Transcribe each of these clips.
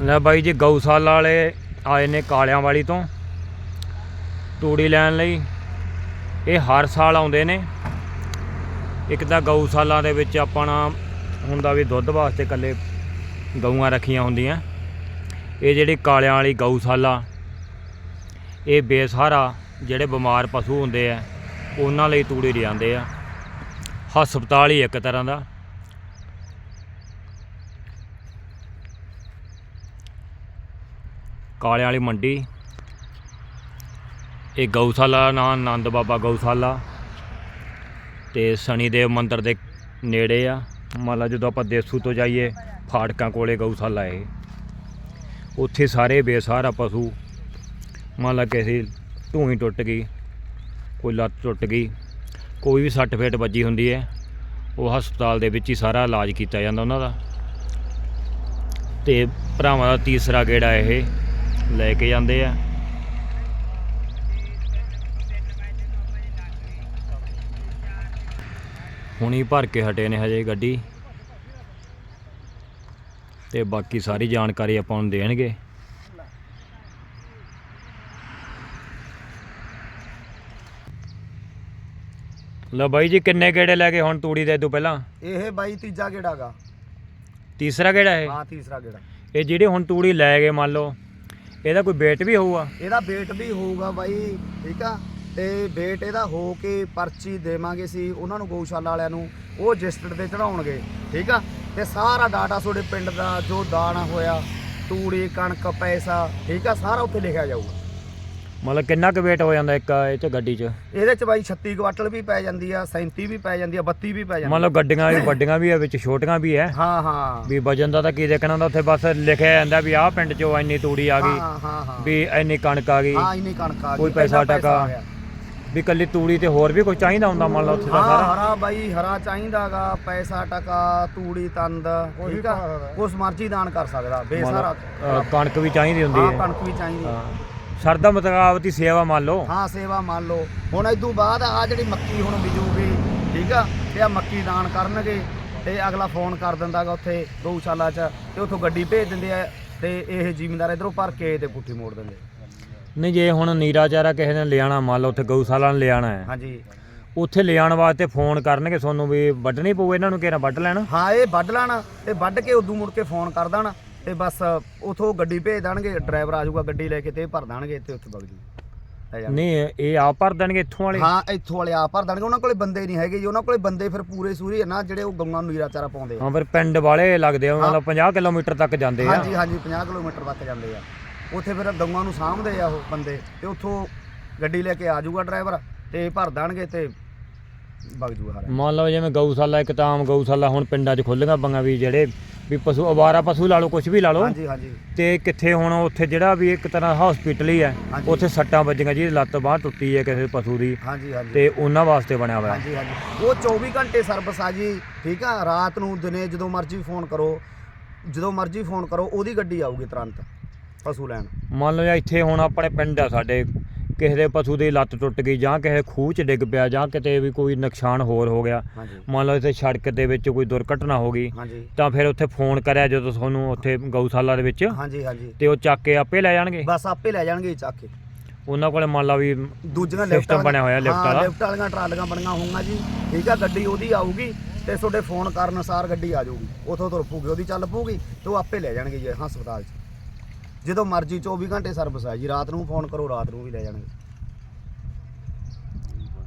ਲੈ ਬਾਈ ਜੀ, ਗਊਸ਼ਾਲਾ ਵਾਲੇ ਆਏ ਨੇ ਕਾਲਿਆਂ ਵਾਲੀ ਤੋਂ। ਤੂੜੀ ਲੈਣ ਲਈ। ਇਹ ਹਰ ਸਾਲ ਆਉਂਦੇ ਨੇ। ਇੱਕ ਤਾਂ ਗਊਸ਼ਾਲਾ ਦੇ ਵਿੱਚ ਆਪਣਾ ਹੁੰਦਾ ਵੀ ਦੁੱਧ ਵਾਸਤੇ ਇਕੱਲੇ ਗਊਆਂ ਰੱਖੀਆਂ ਹੁੰਦੀਆਂ। ਇਹ ਜਿਹੜੀ ਕਾਲਿਆਂ ਵਾਲੀ ਗਊਸ਼ਾਲਾ, ਇਹ ਬੇਸਹਾਰਾ ਜਿਹੜੇ ਬਿਮਾਰ ਪਸ਼ੂ ਹੁੰਦੇ ਆ, ਉਹਨਾਂ ਲਈ ਤੂੜੀ ਲਿਆਂਦੇ ਆ। ਹਸਪਤਾਲ ਹੀ ਇੱਕ ਤਰ੍ਹਾਂ ਦਾ। ਕਾਲੇ ਵਾਲੀ ਮੰਡੀ। ਇਹ ਗਊਸ਼ਾਲਾ ਨਾਂ, ਆਨੰਦ ਬਾਬਾ ਗਊਸ਼ਾਲਾ। ਤੇ ਸ਼ਨੀਦੇਵ ਮੰਦਿਰ ਦੇ ਨੇੜੇ ਆ। ਮੰਨ ਲਾ ਜਦੋਂ ਆਪਾਂ ਦੇਸੂ ਤੋਂ ਜਾਈਏ, ਫਾਟਕਾਂ ਕੋਲੇ ਗਊਸ਼ਾਲਾ ਇਹ। ਉੱਥੇ ਸਾਰੇ ਬੇਸਹਾਰਾ ਪਸ਼ੂ ਮੰਨ ਲਾ ਕਿਸੇ ਦੀ ਢੂਹੀ ਟੁੱਟ ਗਈ, ਕੋਈ ਲੱਤ ਟੁੱਟ ਗਈ, ਕੋਈ ਵੀ ਸੱਟ ਫੇਟ ਵੱਜੀ ਹੁੰਦੀ ਹੈ, ਉਹ ਹਸਪਤਾਲ ਦੇ ਵਿੱਚ ਹੀ ਸਾਰਾ ਇਲਾਜ ਕੀਤਾ ਜਾਂਦਾ ਉਹਨਾਂ ਦਾ। ਤੇ ਭਰਾਵਾਂ ਦਾ ਤੀਸਰਾ ਗੇੜਾ ਇਹ ਲੈ ਕੇ ਜਾਂਦੇ ਆ। ਹੁਣੀ ਭਰ ਕੇ ਹਟੇ ਨੇ ਹਜੇ ਗੱਡੀ। ਤੇ ਬਾਕੀ ਸਾਰੀ ਜਾਣਕਾਰੀ ਆਪਾਂ ਨੂੰ ਦੇਣਗੇ। ਲਓ ਬਾਈ ਜੀ ਕਿੰਨੇ ਗੇੜੇ ਲੈ ਕੇ ਹੁਣ ਤੂੜੀ ਦੇ ਤੋਂ ਪਹਿਲਾਂ? ਇਹ ਬਾਈ ਤੀਜਾ ਗੇੜਾ ਗਾ। ਤੀਸਰਾ ਗੇੜਾ ਇਹ? ਹਾਂ ਤੀਸਰਾ ਗੇੜਾ। ਇਹ ਜਿਹੜੇ ਹੁਣ ਤੂੜੀ ਲੈ ਗਏ ਮੰਨ ਲਓ ਇਹਦਾ ਕੋਈ ਵੇਟ ਵੀ ਹੋਊਗਾ? ਇਹਦਾ ਵੇਟ ਵੀ ਹੋਊਗਾ ਬਾਈ, ਠੀਕ ਆ? ਤੇ ਵੇਟ ਇਹਦਾ ਹੋ ਕੇ ਪਰਚੀ ਦੇਵਾਂਗੇ ਸੀ ਉਹਨਾਂ ਨੂੰ ਗਊਸ਼ਾਲਾ ਵਾਲਿਆਂ ਨੂੰ, ਉਹ ਰਜਿਸਟਰਡ ਤੇ ਚੜਾਉਣਗੇ ਠੀਕ ਆ? ਤੇ ਸਾਰਾ ਡਾਟਾ ਤੁਹਾਡੇ ਪਿੰਡ ਦਾ ਜੋ ਦਾਣਾ ਹੋਇਆ, ਤੂੜੀ, ਕਣਕ, ਪੈਸਾ, ਠੀਕ ਆ? ਸਾਰਾ ਉੱਥੇ ਲਿਖਿਆ ਜਾਊਗਾ। ਮਤਲਬ ਕਿੰਨਾ ਕੁ ਵੇਟ ਹੋ ਜਾਂਦਾ ਇੱਕ ਇਹ ਚ ਗੱਡੀ ਚ? ਇਹਦੇ ਚ ਬਾਈ 36 ਕੁਆਟਲ ਵੀ ਪੈ ਜਾਂਦੀ ਆ 37 ਵੀ ਪੈ ਜਾਂਦੀ ਆ 32 ਵੀ ਪੈ ਜਾਂਦੀ ਮੰਨ ਲਓ ਗੱਡੀਆਂ ਵੀ ਵੱਡੀਆਂ ਵੀ ਆ ਵਿੱਚ ਛੋਟੀਆਂ ਵੀ ਐ ਹਾਂ ਹਾਂ। ਵੀ ਵਜਨ ਦਾ ਤਾਂ ਕੀ ਦੇਖਣਾ ਹੁੰਦਾ ਉੱਥੇ ਬਸ ਲਿਖਿਆ ਜਾਂਦਾ ਵੀ ਆਹ ਪਿੰਡ ਚੋਂ ਇੰਨੀ ਤੂੜੀ ਆ ਗਈ ਹਾਂ ਹਾਂ ਹਾਂ। ਵੀ ਇੰਨੀ ਕਣਕ ਆ ਗਈ ਹਾਂ ਇੰਨੀ ਕਣਕ ਆ ਗਈ। ਕੋਈ ਪੈਸਾ ਟਕਾ। ਆ। ਵੀ ਕੱਲੀ ਤੂੜੀ ਤੇ ਹੋਰ ਵੀ ਕੁਝ ਚਾਹੀਦਾ ਹੁੰਦਾ ਮੰਨ ਲਓ ਉੱਥੇ ਦਾ ਹਾਂ ਸਾਰਾ? ਹਰਾ ਬਾਈ ਹਰਾ ਚਾਹੀਦਾਗਾ ਪੈਸਾ ਟਕਾ ਤੂੜੀ ਤੰਦ ਠੀਕ ਆ? ਉਸ ਮਰਜ਼ੀ ਦਾਨ ਕਰ ਸਕਦਾ ਅ, ਕਣਕ ਵੀ ਚਾਹੀਦੀ ਹੁੰਦੀ ਹਾਂ ਹੈ। ਕਣਕ ਵੀ ਚਾਹੀਦੀ ਹਾਂ। ਸਰਦਾ ਮੁਤਾਬਕ ਸੇਵਾ ਮੰਨ ਲਓ। ਹਾਂ ਸੇਵਾ ਮੰਨ ਲਓ। ਹੁਣ ਇਦੋਂ ਬਾਅਦ ਆ ਜਿਹੜੀ ਮੱਕੀ ਹੁਣ ਬੀਜੂਗੀ ਠੀਕ ਆ ਤੇ ਆ ਮੱਕੀ ਦਾਨ ਕਰਨਗੇ ਤੇ ਅਗਲਾ ਫੋਨ ਕਰ ਦਿੰਦਾਗਾ ਉੱਥੇ ਗਊਸ਼ਾਲਾ 'ਚ ਤੇ ਉੱਥੋਂ ਗੱਡੀ ਭੇਜ ਦਿੰਦੇ ਆ ਤੇ ਇਹ ਜ਼ਿਮੀਂਦਾਰ ਇਧਰੋਂ ਭਰ ਕੇ ਤੇ ਪੁੱਠੀ ਮੋੜ ਦਿੰਦੇ ਨਹੀਂ ਜੇ ਹੁਣ ਨੀਰਾ ਚਾਰਾ ਕਿਸੇ ਨੇ ਲਿਆਣਾ ਮੰਨ ਲਓ ਉੱਥੇ ਗਊਸ਼ਾਲਾ ਨੇ ਲਿਆਣਾ ਹੈ। ਹਾਂਜੀ। ਉੱਥੇ ਲਿਆਉਣ ਵਾਸਤੇ ਫੋਨ ਕਰਨਗੇ ਤੁਹਾਨੂੰ ਵੀ ਵੱਢਣੀ ਪਊ ਇਹਨਾਂ ਨੂੰ ਕਿਹੜਾ ਵੱਢ ਲੈਣ? ਹਾਂ ਇਹ ਵੱਢ ਲੈਣ ਤੇ ਵੱਢ ਕੇ ਉਦੋਂ ਮੁੜ ਕੇ ਫੋਨ ਕਰ ਦੇਣ। ਤੇ ਬਸ ਉਥੋਂ ਗੱਡੀ ਭੇਜ ਦੇਣਗੇ ਡਰਾਈਵਰ ਆ ਜਾਊਗਾ ਗੱਡੀ ਲੈ ਕੇ ਤੇ ਇਹ ਭਰ ਦੇਣਗੇ ਤੇ ਉੱਥੇ ਵਗ ਜੂ ਲੈ ਜਾਣਗੇ। ਨਹੀਂ ਇਹ ਆਪ ਭਰ ਦੇਣਗੇ ਇੱਥੋਂ ਵਾਲੇ? ਹਾਂ ਇੱਥੋਂ ਵਾਲੇ ਆ ਭਰ ਦੇਣਗੇ ਉਹਨਾਂ ਕੋਲੇ ਬੰਦੇ ਨਹੀਂ ਹੈਗੇ ਜੀ ਉਹਨਾਂ ਕੋਲੇ ਬੰਦੇ ਫਿਰ ਪੂਰੇ ਸੂਰੀ ਹੈ ਨਾ ਜਿਹੜੇ ਉਹ ਗਊਆਂ ਨੂੰ ਨੀਰਾ ਚਾਰਾ ਪਾਉਂਦੇ ਆ। ਹਾਂ ਫਿਰ ਪਿੰਡ ਵਾਲੇ ਲੱਗਦੇ ਆ ਮਤਲਬ 50 ਕਿਲੋਮੀਟਰ ਤੱਕ ਜਾਂਦੇ ਆ। ਹਾਂਜੀ ਹਾਂਜੀ 50 ਕਿਲੋਮੀਟਰ ਤੱਕ ਜਾਂਦੇ ਆ। ਉੱਥੇ ਫਿਰ ਗਊਆਂ ਨੂੰ ਸਾਂਭਦੇ ਆ ਉਹ ਬੰਦੇ ਤੇ ਉੱਥੋਂ ਗੱਡੀ ਲੈ ਕੇ ਆ ਜਾਊਗਾ ਡਰਾਈਵਰ ਤੇ ਭਰ ਦੇਣਗੇ ਤੇ ਵਗ ਜੂਗਾ ਹਰਾ। ਮੰਨ ਲਓ ਜਿਵੇਂ ਗਊਸ਼ਾਲਾ ਇੱਕ ਤਾਂ ਆਮ ਗਊਸ਼ਾਲਾ ਹੁਣ ਪਿੰਡਾਂ 'ਚ ਖੁੱਲੀਆਂ ਬੰਗਾ ਵੀ ਜਿਹੜੇ ਵੀ ਪਸ਼ੂ ਅਵਾਰਾ ਪਸ਼ੂ ਲਾ ਲਓ ਕੁਝ ਵੀ ਲਾ ਲਓ ਹਾਂਜੀ ਹਾਂਜੀ। ਤੇ ਕਿੱਥੇ ਹੁਣ ਉੱਥੇ ਜਿਹੜਾ ਵੀ ਇੱਕ ਤਰ੍ਹਾਂ ਹਸਪੀਟਲ ਹੀ ਹੈ ਹਾਂਜੀ। ਉੱਥੇ ਸੱਟਾਂ ਵੱਜੀਆਂ ਜਿਹਦੀ ਲੱਤ ਬਾਹ ਟੁੱਟੀ ਹੈ ਕਿਸੇ ਪਸ਼ੂ ਦੀ ਹਾਂਜੀ ਹਾਂਜੀ। ਤੇ ਉਹਨਾਂ ਵਾਸਤੇ ਬਣਿਆ ਹੋਇਆ। ਹਾਂਜੀ ਉਹ 24 ਘੰਟੇ ਸਰਵਿਸ ਆ ਜੀ ਠੀਕ ਆ? ਰਾਤ ਨੂੰ ਦਿਨੇ ਜਦੋਂ ਮਰਜ਼ੀ ਫੋਨ ਕਰੋ ਜਦੋਂ ਮਰਜ਼ੀ ਫੋਨ ਕਰੋ ਉਹਦੀ ਗੱਡੀ ਆਊਗੀ ਤੁਰੰਤ ਪਸ਼ੂ ਲੈਣ। ਮੰਨ ਲਓ ਜਾਂ ਇੱਥੇ ਹੁਣ ਆਪਣੇ ਪਿੰਡ ਆ ਸਾਡੇ ਕਿਸੇ ਦੇ ਪਸ਼ੂ ਦੀ ਲੱਤ ਟੁੱਟ ਗਈ ਜਾਂ ਕਿਸੇ ਖੂਹ 'ਚ ਡਿੱਗ ਪਿਆ ਜਾਂ ਕਿਤੇ ਵੀ ਕੋਈ ਨੁਕਸਾਨ ਹੋਰ ਹੋ ਗਿਆ। ਮੰਨ ਲਓ ਇੱਥੇ ਸੜਕ ਦੇ ਵਿੱਚ ਕੋਈ ਦੁਰਘਟਨਾ ਹੋ ਗਈ ਤਾਂ ਫਿਰ ਉੱਥੇ ਫੋਨ ਕਰਿਆ ਜਦੋਂ ਤੁਹਾਨੂੰ ਉੱਥੇ ਗਊਸ਼ਾਲਾ ਦੇ ਵਿੱਚ? ਹਾਂਜੀ ਹਾਂਜੀ। ਤੇ ਉਹ ਚੱਕ ਕੇ ਆਪੇ ਲੈ ਜਾਣਗੇ? ਬਸ ਆਪੇ ਲੈ ਜਾਣਗੇ ਚੱਕ ਕੇ। ਉਹਨਾਂ ਕੋਲੇ ਮੰਨ ਲਾ ਵੀ ਦੂਜੀਆਂ ਲਿਫਟ ਬਣਿਆ ਹੋਇਆ ਲਿਫਟ ਵਾਲਾ। ਲਿਫਟ ਵਾਲੀਆਂ ਟਰਾਲੀਆਂ ਬਣੀਆਂ ਹੋਊਗੀਆਂ ਜੀ। ਠੀਕ ਆ ਗੱਡੀ ਉਹਦੀ ਆਊਗੀ ਤੇ ਤੁਹਾਡੇ ਫੋਨ ਕਰਨ ਅਨੁਸਾਰ ਗੱਡੀ ਆ ਜਾਊਗੀ। ਉਥੋਂ ਤੁਰ ਪੂਗੀ ਉਹਦੀ ਚੱਲ ਪੂਗੀ ਤੇ ਉਹ ਆਪੇ ਲੈ ਜਾਣਗੇ ਜੀ ਹਸਪਤਾਲ 'ਚ। ਜਦੋਂ ਮਰਜ਼ੀ 24 ਘੰਟੇ ਸਰਵਿਸ ਆ ਜੀ ਰਾਤ ਨੂੰ ਫੋਨ ਕਰੋ ਰਾਤ ਨੂੰ ਵੀ ਲੈ ਜਾਣਗੇ।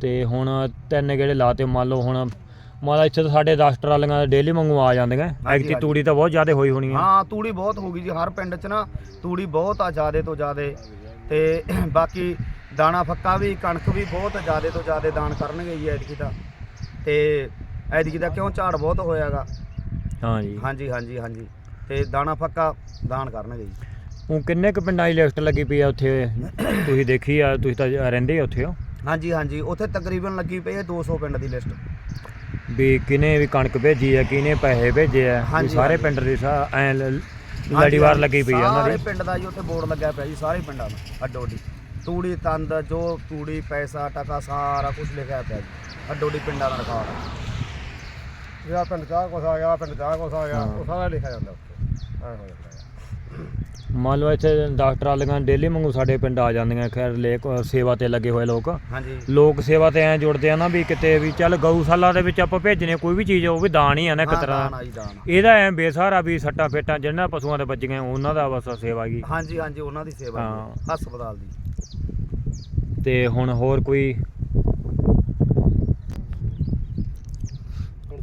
ਤੇ ਹੁਣ ਤਿੰਨ ਗੇੜੇ ਲਾਤੇ ਮੰਨ ਲਓ ਹੁਣ ਮੰਨ ਲਾ ਇੱਥੇ ਤਾਂ ਸਾਡੇ 10 ਟਰਾਲੀਆਂ ਡੇਲੀ ਵਾਂਗੂ ਆ ਜਾਂਦੀਆਂ ਐਕਟੀ ਹਾਂਜੀ। ਤੂੜੀ ਤਾਂ ਬਹੁਤ ਜ਼ਿਆਦਾ ਹੋਈ ਹੋਣੀ ਹੈ ਹਾਂ ਤੂੜੀ ਬਹੁਤ ਹੋ ਗਈ ਜੀ ਹਰ ਪਿੰਡ 'ਚ ਨਾ ਤੂੜੀ ਬਹੁਤ ਆ ਜ਼ਿਆਦੇ ਤੋਂ ਜ਼ਿਆਦੇ। ਤੇ ਬਾਕੀ ਦਾਣਾ ਫੱਕਾ ਵੀ ਕਣਕ ਵੀ ਬਹੁਤ ਜ਼ਿਆਦੇ ਤੋਂ ਜ਼ਿਆਦੇ ਦਾਨ ਕਰਨਗੇ ਜੀ ਐਤਕੀ ਤਾਂ। ਤੇ ਐਤਕੀ ਦਾ ਕਿਉਂ ਝਾੜ ਬਹੁਤ ਹੋਇਆਗਾ। ਹਾਂਜੀ ਹਾਂਜੀ ਹਾਂਜੀ ਹਾਂਜੀ। ਤੇ ਦਾਣਾ ਫੱਕਾ ਦਾਨ ਕਰਨਗੇ ਜੀ। ਉਹ ਕਿੰਨੇ ਕੁ ਪਿੰਡਾਂ ਦੀ ਲਿਸਟ ਲੱਗੀ ਪਈ ਆ ਉੱਥੇ? ਤੁਸੀਂ ਦੇਖੀ ਆ ਤੁਸੀਂ ਤਾਂ ਰਹਿੰਦੇ ਆ ਉੱਥੇ ਹੋ ਹਾਂਜੀ ਹਾਂਜੀ ਉੱਥੇ ਤਕਰੀਬਨ ਲੱਗੀ ਪਈ ਹੈ 200 ਪਿੰਡ ਦੀ ਲਿਸਟ। ਵੀ ਕਿਨੇ ਵੀ ਕਣਕ ਭੇਜੀ ਆ ਕਿਨੇ ਪੈਸੇ ਭੇਜੇ ਆ ਵੀ ਹਾਂਜੀ, ਸਾਰੇ ਹਾਂਜੀ। ਪਿੰਡ ਦੀ ਸਾ ਐ ਲੜੀਵਾਰ ਲੱਗੀ ਪਈ ਆ ਉਹਨਾਂ ਸਾਰੇ ਦੀ ਪਿੰਡ ਦਾ ਜੀ ਉੱਥੇ ਬੋਰਡ ਲੱਗਿਆ ਪਿਆ ਜੀ ਸਾਰੇ ਪਿੰਡਾਂ ਦਾ ਅੱਡੋ ਅੱਡੀ ਤੂੜੀ ਤੰਦ ਜੋ ਤੂੜੀ ਪੈਸਾ ਟਕਾ ਸਾਰਾ ਕੁਝ ਲਿਖਿਆ ਪਿਆ ਜੀ ਅੱਡੋ ਅੱਡੀ ਪਿੰਡਾਂ ਦਾ ਰਿਕਾਰਡ ਜਿਹੜਾ ਪਿੰਡ ਚਾਹ ਕੁਛ ਆ ਗਿਆ ਪਿੰਡ ਚਾਹ ਕੁਛ ਆ ਗਿਆ ਹਾਂ। ਉਹ ਸਾਰਾ ਲਿਖਿਆ ਜਾਂਦਾ ਉੱਥੇ। ਐਂ ਹੋ ਜਾਂਦਾ। ਹੈ। ਮੰਨ ਲਓ ਇੱਥੇ 10 ਟਰਾਲੀਆਂ ਡੇਲੀ ਵਾਂਗੂ ਸਾਡੇ ਪਿੰਡ ਆ ਜਾਂਦੀਆਂ ਖੈਰ ਲੇਕ ਸੇਵਾ ਤੇ ਲੱਗੇ ਹੋਏ ਲੋਕ। ਹਾਂਜੀ। ਲੋਕ ਸੇਵਾ ਤੇ ਐ ਜੁੜਦੇ ਆ ਨਾ ਵੀ ਕਿਤੇ ਵੀ ਚੱਲ ਗਊਸ਼ਾਲਾ ਦੇ ਵਿੱਚ ਆਪਾਂ ਭੇਜਨੇ ਕੋਈ ਵੀ ਚੀਜ਼ ਉਹ ਵੀ ਦਾਨ ਹੀ ਆ ਨਾ ਇੱਕ ਤਰ੍ਹਾਂ ਜੀ ਇਹਦਾ ਐ ਬੇਸਹਾਰਾ ਵੀ ਸੱਟਾਂ ਫੇਟਾਂ ਜਿਹਨਾਂ ਪਸ਼ੂਆਂ ਦੇ ਵੱਜੀਆਂ ਉਹਨਾਂ ਦਾ ਬਸ ਸੇਵਾ ਗਈ ਹਾਂਜੀ ਹਾਂਜੀ ਉਹਨਾਂ ਦੀ ਸੇਵਾ ਹਾਂ। ਜੀ, ਹਸਪਤਾਲ ਦੀ। ਤੇ ਹੁਣ ਹੋਰ ਕੋਈ?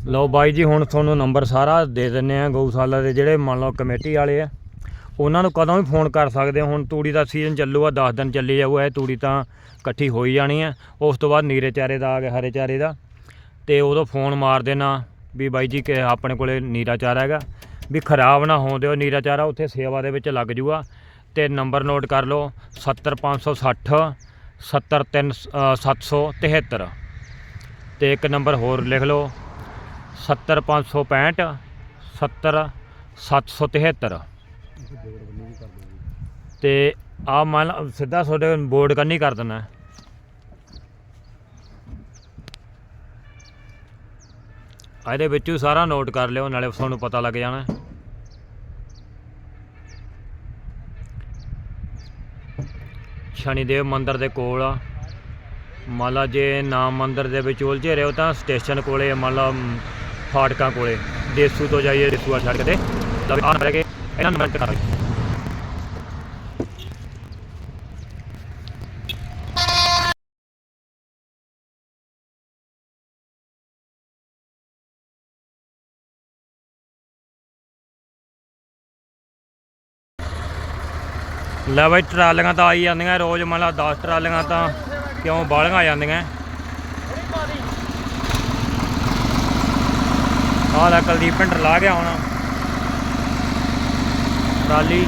ਲਓ ਬਾਈ ਜੀ ਹੁਣ ਤੁਹਾਨੂੰ ਨੰਬਰ ਸਾਰਾ ਦੇ ਦਿੰਨੇ ਆ ਗਊਸ਼ਾਲਾ ਦੇ ਜਿਹੜੇ ਮੰਨ ਲਓ ਕਮੇਟੀ ਵਾਲੇ ਆ। ਉਹਨਾਂ ਨੂੰ ਕਦੋਂ ਵੀ ਫੋਨ ਕਰ ਸਕਦੇ ਹੋ ਹੁਣ ਤੂੜੀ ਦਾ ਸੀਜ਼ਨ ਚੱਲੂਗਾ 10 ਦਿਨ ਚੱਲੀ ਜਾਊਗਾ ਇਹ ਤੂੜੀ ਤਾਂ ਇਕੱਠੀ ਹੋਈ ਜਾਣੀ ਆ। ਉਸ ਤੋਂ ਬਾਅਦ ਨੀਰੇ ਚਾਰੇ ਦਾ ਆ ਗਿਆ, ਹਰੇ ਚਾਰੇ ਦਾ। ਤੇ ਉਦੋਂ ਫੋਨ ਮਾਰ ਦੇਣਾ ਵੀ ਬਾਈ ਜੀ ਕਿ ਆਪਣੇ ਕੋਲੇ ਨੀਰਾ ਚਾਰਾ ਹੈਗਾ। ਵੀ ਖਰਾਬ ਨਾ ਹੋਣ ਦਿਓ, ਨੀਰਾ ਚਾਰਾ ਉੱਥੇ ਸੇਵਾ ਦੇ ਵਿੱਚ ਲੱਗ ਜੂਗਾ। ਤੇ ਨੰਬਰ ਨੋਟ ਕਰ ਲਓ 70560 703 773 ਤੇ ਇੱਕ ਨੰਬਰ ਹੋਰ ਲਿਖ ਲਓ 70565 70 773 ਤੇ ਆ ਮੰਨ ਲ- ਸਿੱਧਾ ਤੁਹਾਡੇ ਬੋਰਡ ਕਰਨੀ ਕਰ ਦੇਣਾ ਇਹਦੇ ਵਿੱਚ ਹੀ ਸਾਰਾ ਨੋਟ ਕਰ ਲਿਓ, ਨਾਲੇ ਤੁਹਾਨੂੰ ਪਤਾ ਲੱਗ ਜਾਣਾ। ਸ਼ਨੀਦੇਵ ਮੰਦਿਰ ਦੇ ਕੋਲ ਆ। ਮੰਨ ਲਾ ਜੇ ਨਾਮ ਮੰਦਿਰ ਦੇ ਵਿੱਚ ਉਲਝੇ ਰਹੋ ਤਾਂ ਸਟੇਸ਼ਨ ਕੋਲੇ, ਮੰਨ ਲਾ ਫਾਟਕਾਂ ਕੋਲੇ। ਦੇਸੂ ਤੋਂ ਜਾਈਏ ਦੇਸੂ ਆ ਸੜਕ ਤੇ ਲਓ ਆਹ ਨੰਬਰ ਕੇ ਇਹਨਾਂ ਨੂੰ ਮਿੰਟ ਕਰ ਲੈ ਬਈ, ਟਰਾਲੀਆਂ ਤਾਂ ਆਈ ਜਾਂਦੀਆਂ, ਰੋਜ਼ ਮੰਨ ਲਾ 10 ਟਰਾਲੀਆਂ ਤਾਂ ਕਿਉਂ ਬਾਲੀਆਂ ਆ ਜਾਂਦੀਆਂ। ਆਹ ਲੈ ਕੁਲਦੀਪ ਪਿੰਡ ਲਾ ਗਿਆ ਹੁਣ। ਟਰਾਲੀ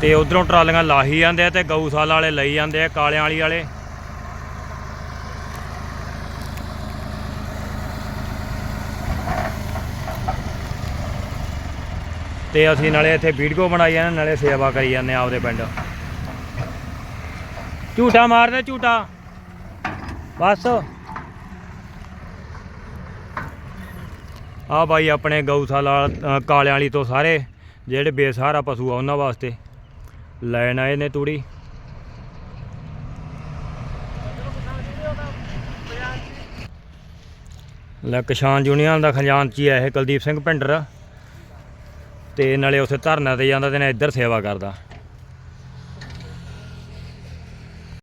ਤੇ ਉਧਰੋਂ ਟਰਾਲੀਆਂ ਲਾਹੀ ਜਾਂਦੇ ਆ ਤੇ ਗਊਸ਼ਾਲਾ ਵਾਲੇ ਲਈ ਜਾਂਦੇ ਆ, ਕਾਲਿਆਂ ਵਾਲੀ ਵਾਲੇ। ਤੇ ਅਸੀਂ ਨਾਲੇ ਇੱਥੇ ਵੀਡੀਓ ਬਣਾਈ ਜਾਂਦੇ ਨਾਲੇ ਸੇਵਾ ਕਰੀ ਜਾਂਦੇ ਆ ਆਪਦੇ ਪਿੰਡ। ਝੂਟਾ ਮਾਰਦੇ ਝੂਟਾ ਬਸ। ਆ ਬਾਈ ਆਪਣੇ ਗਊਸ਼ਾਲਾ ਕਾਲਿਆਂ ਵਾਲੀ ਤੋਂ ਸਾਰੇ, ਜਿਹੜੇ ਬੇਸਹਾਰਾ ਪਸ਼ੂ ਆ ਉਹਨਾਂ ਵਾਸਤੇ। ਲੈਣ ਆਏ ਨੇ ਤੂੜੀ। ਲੈ ਕਿਸਾਨ ਯੂਨੀਅਨ ਦਾ ਖਜ਼ਾਨਚੀ ਆ ਇਹ ਕੁਲਦੀਪ ਸਿੰਘ ਭਿੰਡਰ। ਤੇ ਨਾਲੇ ਉਥੇ ਧਰਨਾ ਤੇ ਜਾਂਦਾ ਤੇ ਨੇ ਇੱਧਰ ਸੇਵਾ ਕਰਦਾ।